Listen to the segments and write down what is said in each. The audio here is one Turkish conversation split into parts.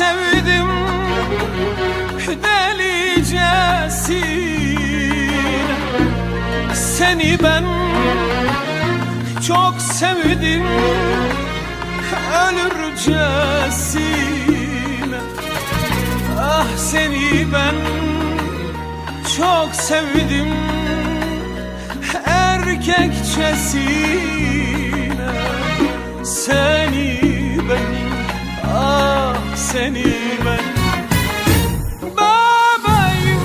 sevdim delicesine Seni ben çok sevdim ölürcesine. Ah seni ben çok sevdim erkekçesine. Seni ben. Bebeğim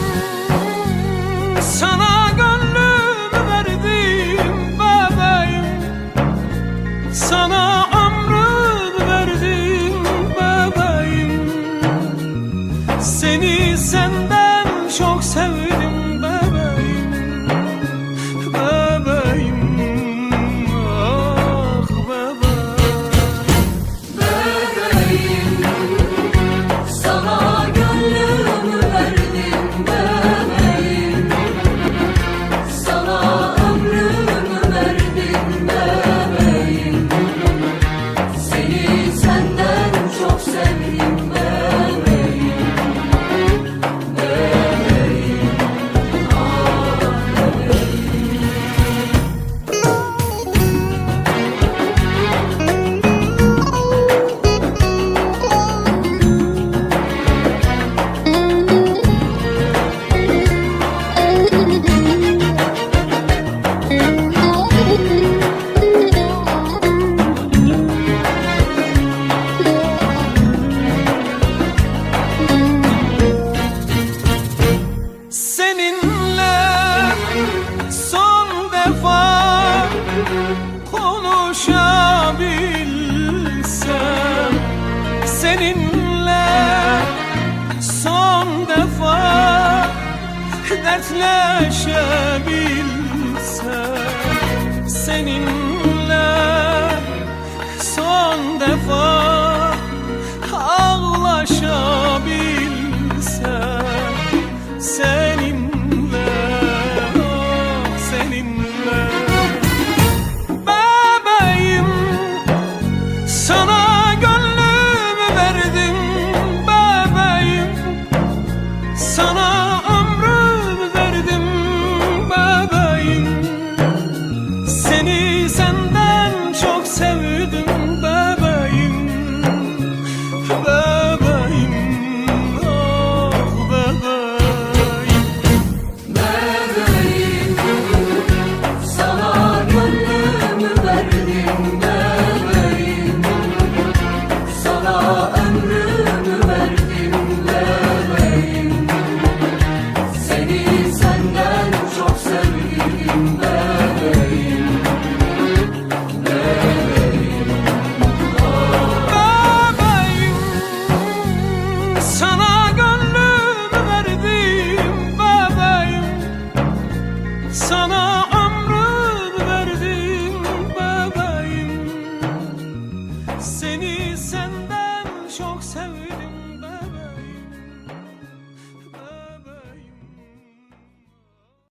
sana gönlümü verdim bebeğim Sana ömrümü verdim bebeğim Seni senden çok sevdim konuşabilsem Seninle son defa dertleşebilsem Seninle son defa Seni senden çok sevdim